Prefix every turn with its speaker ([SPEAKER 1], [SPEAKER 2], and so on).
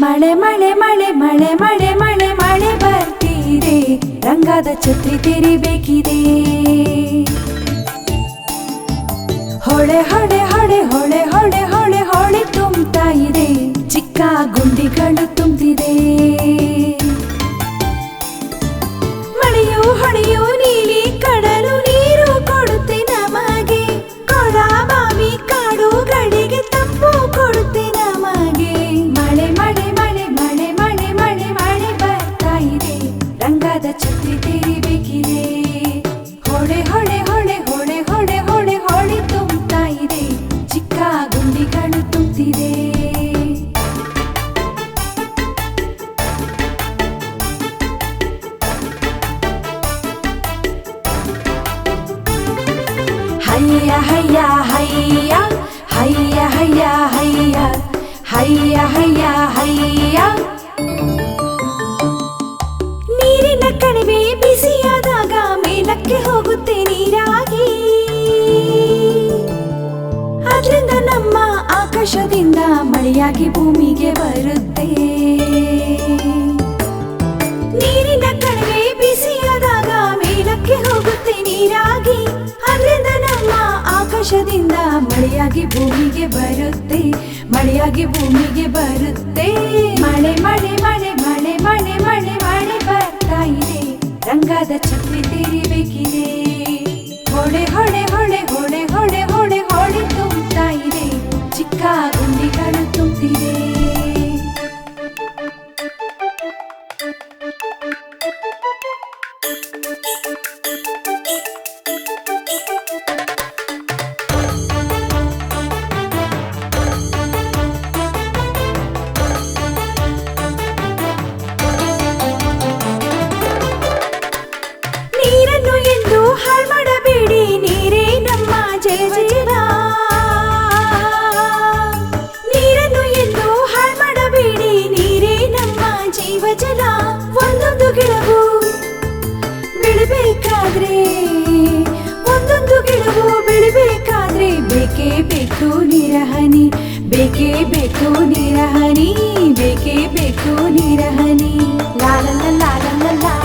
[SPEAKER 1] ಮಳೆ ಮಳೆ ಮಳೆ ಮಳೆ ಮಳೆ ಮಳೆ ಮಳೆ ಬರ್ತಿದೆ. ರಂಗದ ಛತ್ರಿ ತೆರಿಬೇಕಿದೆ. ಹೊಳೆ ಹೊಳೆ ಹೊಳೆ ಹೊಳೆ ಛತ್ರಿ ತೆರಿಬೇಕಿದೆ ಹೊಳೆ ಹೊಳೆ ಹೊಳೆ ಹೊಳೆ ಹೊಳೆ ಹೊಳೆ ಹೊಳೆ ತುಂಬ್ತಾ ಇದೆ ಚಿಕ್ಕ ಗುಂಡಿಗಳು ತುಂಬ್ತಿದೆ ಹಯ್ಯ ಹಯ್ಯ ಹಯ್ಯ ಹಯ್ಯ ಹಯ್ಯ ಹಯ್ಯ ಹಯ್ಯ ಹಯ್ಯ ಹಯ್ಯ ಆಕಾಶದಿಂದ ಮಳೆಯಾಗಿ ಭೂಮಿಗೆ ಬರುತ್ತೆ. ನೀರಿನ ಕಣಿವೆ ಬಿಸಿಯಾದಾಗ ಮೇಲಕ್ಕೆ ಹೋಗುತ್ತೆ ನೀರಾಗಿ. ಅದರಿಂದ ನಮ್ಮ ಆಕಾಶದಿಂದ ಮಳೆಯಾಗಿ ಭೂಮಿಗೆ ಬರುತ್ತೆ. ಮಳೆಯಾಗಿ ಭೂಮಿಗೆ ಬರುತ್ತೆ. ಮಳೆ ಮಳೆ ಮಳೆ ಮಳೆ ಮಳೆ ಮಳೆ ಮಳೆ ಬರ್ತಾ ಇದೆ. ರಂಗದ ಛತ್ರಿ ತೆರಿಬೇಕಿದೆ. ಹೊಳೆ ಹೊಳೆ ಹೊಳೆ ಹೊಳೆ ಹೊಳೆ ಹೊಳೆ ಜಲ ಒಂದೊಂದು ಗಿಡವು ಬೆಳಿಬೇಕಾದ್ರೆ ಒಂದೊಂದು ಗಿಡವು ಬೆಳಿಬೇಕಾದ್ರೆ ಬೇಕೇ ಬೇಕು ನಿರಹನಿ, ಬೇಕೇ ಬೇಕು ನಿರಹನಿ, ಬೇಕೇ ಬೇಕು ನಿರಹನಿ. ಲಾಲಲ್ಲ ಲಾಲ